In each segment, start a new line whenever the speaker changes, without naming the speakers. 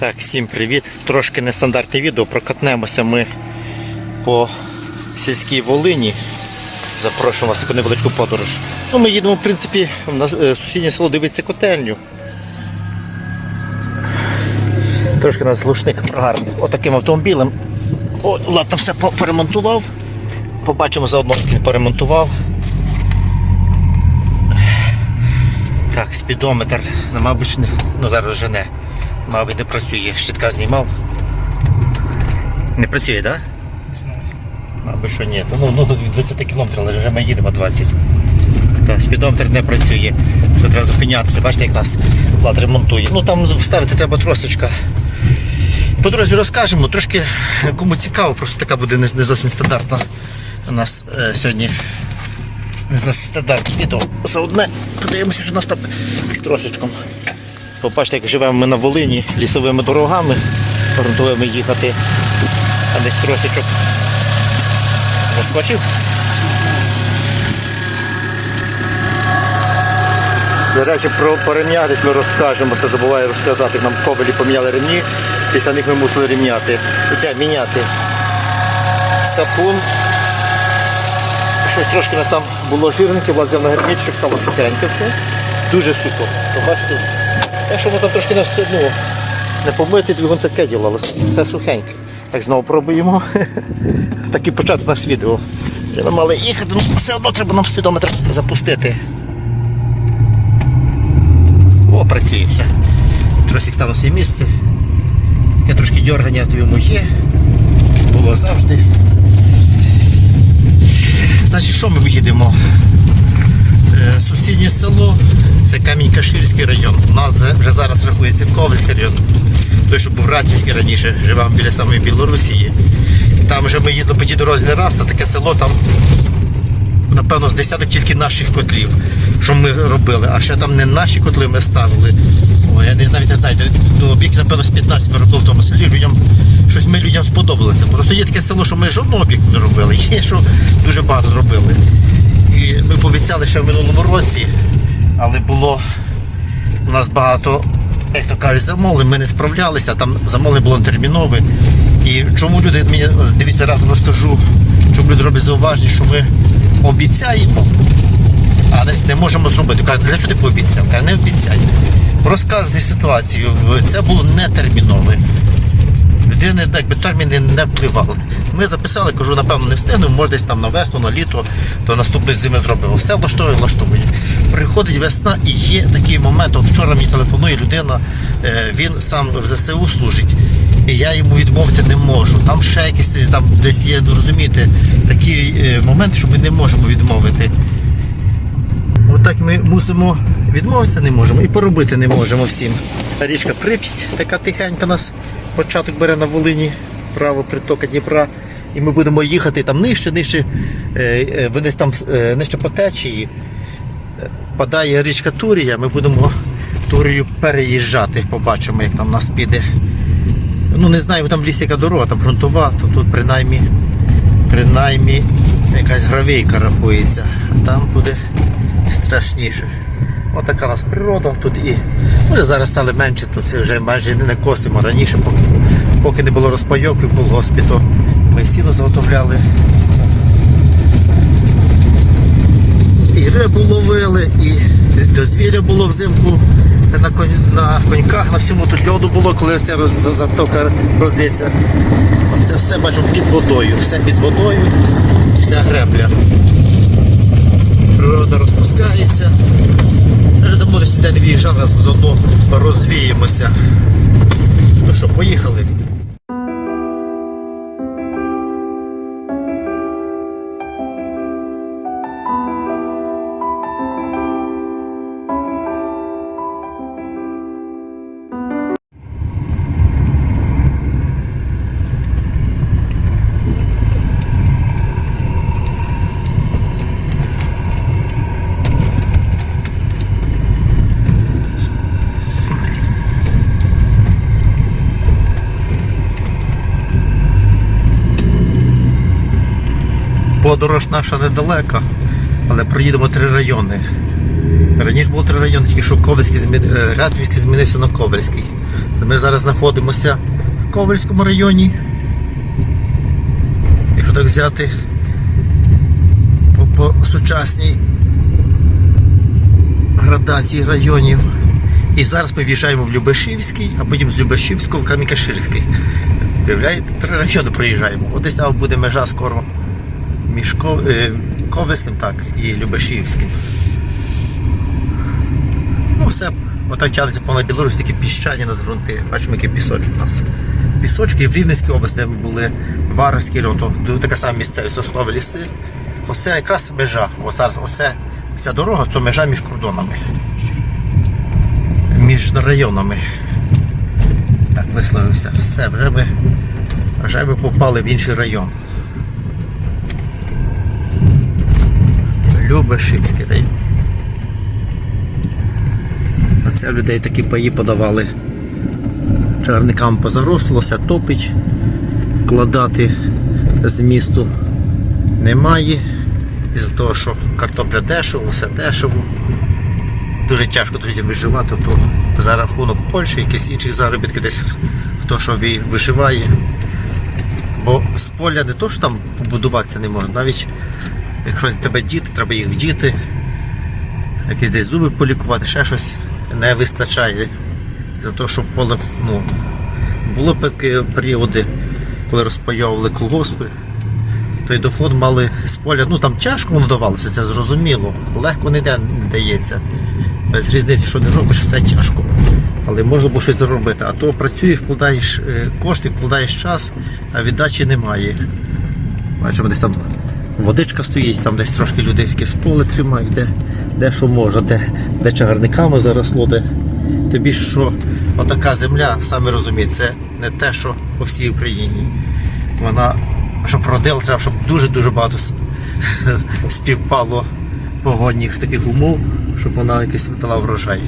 Так, всім привіт. Трошки нестандартне відео. Прокатнемося ми по сільській Волині. Запрошуємо вас таку невеличку подорож. Ну, ми їдемо, в принципі, в е, сусіднє село дивиться котельню. Трошки нас глушник гарний. Отаким автомобілем. О, ладно, все по- поремонтував. Побачимо заодно, як він поремонтував. Так, спідометр, ну, мабуть, не, ну зараз вже не. Мабуть, не працює. Щитка знімав. Не працює, так? Да? Мабуть, що ні. Ну, ну тут 20 кілометрів, але вже ми їдемо 20. Так, спідометр не працює. То треба зупинятися. Бачите, як нас влад ремонтує. Ну там вставити треба тросочка. По дорозі розкажемо, трошки кому цікаво, просто така буде не, зовсім стандартна у нас е, сьогодні не зовсім стандартне відео. Заодне подивимося, що у нас з тросочком. Побачите, як живемо ми на Волині лісовими дорогами, грунтовими їхати, а десь тросичок заскочив. До речі, про, по ремнях десь ми розкажемо, це забуваю розказати. Нам Кобелі поміняли ремні, після них ми мусили рівняти. Оце міняти сапун. Щось трошки у нас там було жирненьке, влад взяв на гермічок, стало сухеньке все. Дуже сухо. Побачите, якщо ми там трошки нас ну, не помити, двигун таке діло, але все сухеньке. Так знову пробуємо. Такий початок у нас відео. Ми мали їхати, ну все одно треба нам спідометр запустити. О, працює все. Тросик став на своє місце. Таке трошки дергання в є. Було завжди. Значить, що ми їдемо? Е, Сусіднє село це Камінь-Каширський район. У нас вже- зараз рахується Ковальський район. Той, що був Ратівський раніше, живемо біля самої Білорусі. Там вже ми їздили по тій дорозі не раз, та таке село там напевно, з десяток тільки наших котлів, що ми робили, а ще там не наші котли ми ставили. О, я навіть не знаю, до, об'єктів, напевно, з 15 ми робили в тому селі. Людям, щось ми людям сподобалося. Просто є таке село, що ми жодного об'єкту не робили, є, що дуже багато зробили. І ми пообіцяли ще в минулому році, але було у нас багато, як то кажуть, замовлень, ми не справлялися, там замовлення було термінове. І чому люди, мені дивіться, разом розкажу, чому люди роблять зауваження, що ми обіцяємо, а не, не можемо зробити. Кажуть, для чого ти пообіцяв? Каже, не обіцяй. Розкажете ситуацію, це було не термінове. Людини якби терміни не впливали. Ми записали, кажу, напевно, не встигнемо, може десь там на весну, на літо, то наступної зими зробимо. Все влаштовує, влаштовує. Приходить весна і є такий момент. От вчора мені телефонує людина, е, він сам в ЗСУ служить. І я йому відмовити не можу. Там ще якісь там десь є, ну, розумієте, такий е, момент, що ми не можемо відмовити. Отак ми мусимо відмовитися не можемо і поробити не можемо всім. Річка Прип'ять, така тихенька нас початок бере на Волині, право притока Дніпра. І ми будемо їхати там нижче, нижче, е, е, вниз там е, нижче по течії. Падає річка Турія, ми будемо Турію переїжджати, побачимо, як там нас піде. Ну не знаю, там в лісі яка дорога, там фронтова, то тут принаймні, принаймні якась гравійка рахується, а там буде страшніше. Отака у нас природа тут і може зараз стали менше, тут вже майже не косимо. Раніше, поки, поки не було розпайовки в колгоспі, то ми сіно заготовляли. І рибу ловили, і дозвілля було взимку на, конь, на коньках, на всьому тут льоду було, коли ця роз, затока розлється. Це все бачимо під водою, все під водою, вся гребля. Природа розпускається. Я вже давно десь ніде не виїжджав, заодно розвіємося. Ну що, поїхали. Подорож наша недалека, але проїдемо три райони. Раніше було три райони, тільки що Ковальський змін... е, Ратвівський змінився на Ковальський. Ми зараз знаходимося в Ковальському районі. Якщо так взяти по, по сучасній градації районів. І зараз ми в'їжджаємо в Любешівський, а потім з Любешівського в Камікаширський. Виявляєте, три райони проїжджаємо. Одесь буде межа скоро між е, так, і Любешівським. Ну, все, отак тягнеться понад Білорусь, такі піщані на грунти. Бачимо, який пісочок у нас. Пісочки в Рівненській області, де були Варварський район, то така сама місцевість, основи ліси. Оце якраз межа. Зараз оце, ця дорога це межа між кордонами. Між районами. Так висловився. Все, вже ми, вже ми попали в інший район. Любешівський район. А це людей такі паї подавали. Чарникам позарослося, топить, вкладати з місту немає. Із-за того, що картопля дешево, все дешево. Дуже тяжко тоді виживати, то за рахунок Польщі, якісь інші заробітки десь хто що виживає. Бо з поля не то, що там побудуватися не можна, навіть якщо з тебе діти, треба їх вдіти, якісь десь зуби полікувати, ще щось не вистачає. За те, що поле ну, було такі періоди, коли розпайовували колгоспи, то й доход мали з поля. Ну там тяжко воно давалося, це зрозуміло. Легко ніде не дається. Без різниці, що не робиш, все тяжко. Але можна було щось зробити. А то працюєш, вкладаєш е, кошти, вкладаєш час, а віддачі немає. Бачимо, десь там водичка стоїть, там десь трошки люди якесь поле тримають, де, де що може, де, де чагарниками заросло, де. Тим більше, що отака земля, саме розумієте, це не те, що по всій Україні. Вона, щоб родила, треба, щоб дуже-дуже багато співпало погодних таких умов, щоб вона якийсь дала врожай.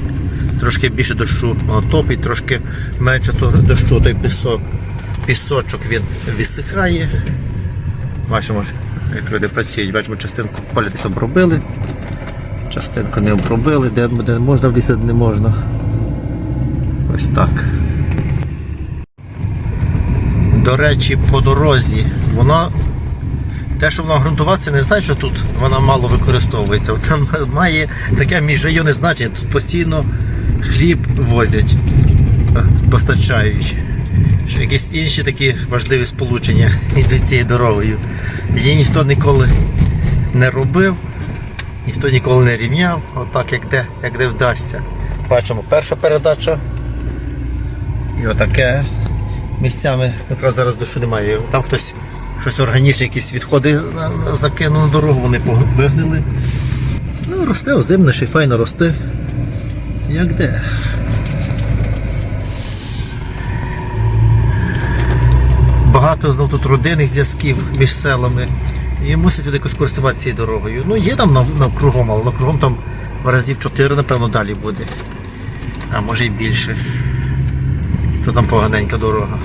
Трошки більше дощу воно топить, трошки менше дощу, той пісок, пісочок він висихає. Бачимо, як люди працюють, бачимо, частинку поля десь обробили, частинку не обробили, де, де можна влізти, де не можна. Ось так. До речі, по дорозі воно. Те, що воно ґрунтуватися, не значить, що тут вона мало використовується. Там має таке міжрайонне значення. Тут постійно хліб возять, е, постачають. Якісь інші такі важливі сполучення йдуть цією дорогою. Її ніхто ніколи не робив, ніхто ніколи не рівняв, отак як де, як де вдасться. Бачимо, перша передача. І отаке місцями якраз зараз дощу немає. Там хтось щось органічне, якісь відходи закинув на дорогу, вони вигнили. Ну, росте озимне, ще й файно росте. Як де. Багато знов тут родинних зв'язків між селами. І мусять люди якось користуватися цією дорогою. Ну, є там нав- навкругом, але навкругом там разів 4, напевно, далі буде. А може й більше. То там поганенька дорога.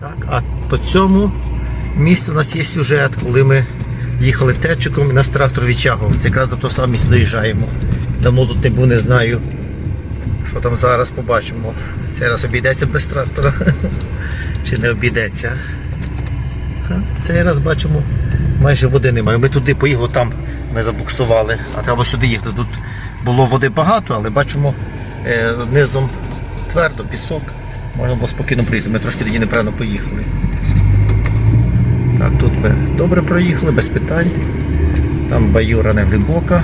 Так, а по цьому місці у нас є сюжет, коли ми їхали течиком і нас трактор відтягував. Це якраз до того самого місця доїжджаємо. Давно тут не був, не знаю. Що там зараз побачимо. Цей раз обійдеться без трактора. Чи не обійдеться. Цей раз бачимо, майже води немає. Ми туди поїхали, там ми забуксували, а треба сюди їхати. Тут було води багато, але бачимо е, низом твердо, пісок. Можна було спокійно проїхати. Ми трошки тоді неправильно поїхали. Так, тут ми добре проїхали, без питань. Там баюра не глибока.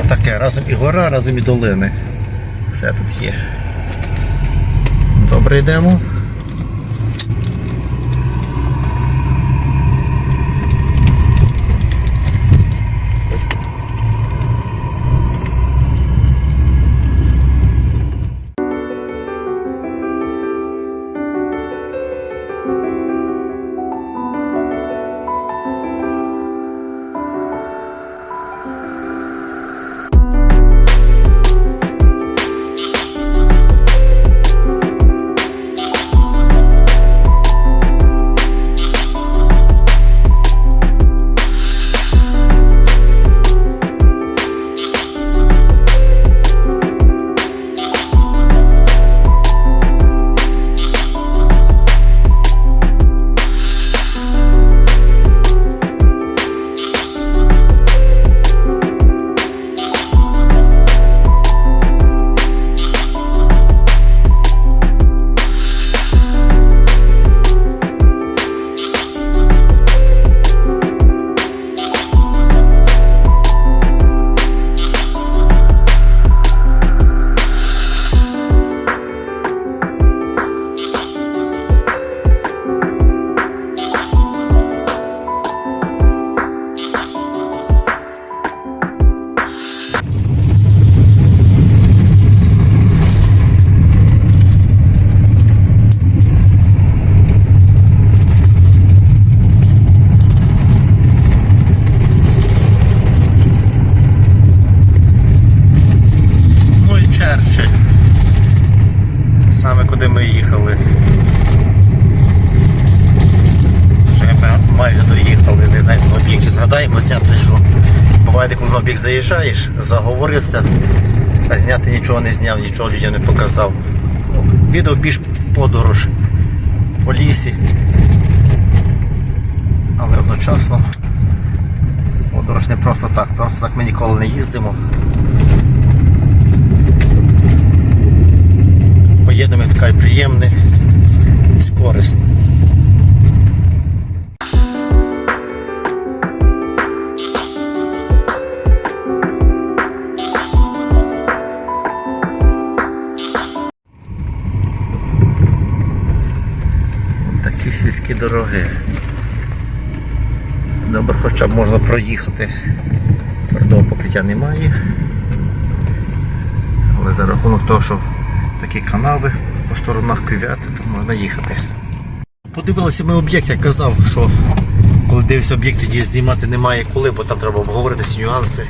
Отаке, разом і гора, разом і долини. Все тут є. Добре йдемо. Заїжджаєш, заговорився, а зняти нічого не зняв, нічого людям не показав. Відео більш подорож по лісі. Але одночасно подорож не просто так, просто так ми ніколи не їздимо. Поєднуємо таке приємне з корисним. Такі сільські дороги. Добре, хоча б можна проїхати. Твердого покриття немає. Але за рахунок того, що такі канави по сторонах кювети, то можна їхати. Подивилися ми об'єкт, я казав, що коли дивишся об'єкт, тоді знімати немає коли, бо там треба обговорити всі нюанси.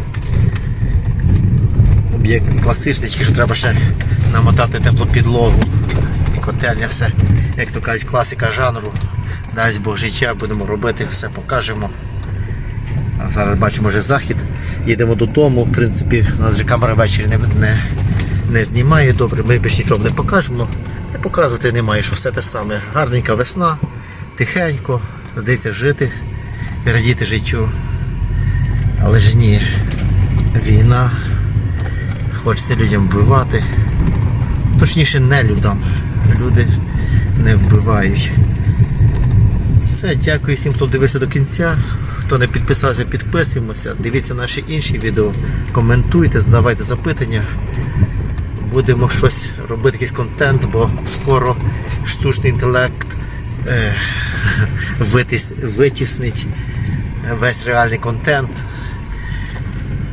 Об'єкт класичний, тільки що треба ще намотати теплу підлогу і котельня, все, як то кажуть, класика жанру. Дасть Бог життя, будемо робити, все покажемо. А зараз бачимо вже захід. Їдемо додому. В принципі, у нас вже камера ввечері не, не, не знімає добре, ми більш нічого не покажемо. Не показувати немає, що все те саме. Гарненька весна, тихенько, здається жити і радіти життю. Але ж ні, війна, хочеться людям вбивати. Точніше, не людям. Люди не вбивають. Все, дякую всім, хто дивився до кінця. Хто не підписався, підписуємося. Дивіться наші інші відео, коментуйте, задавайте запитання. Будемо щось робити, якийсь контент, бо скоро штучний інтелект е, витіс, витіснить весь реальний контент.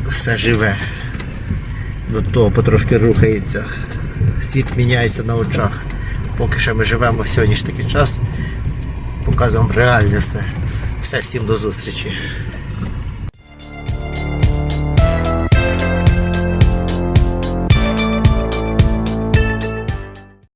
Все живе. До того потрошки рухається. Світ міняється на очах. Поки що ми живемо в сьогоднішній такий час показуємо реальне все. Все, всім до зустрічі.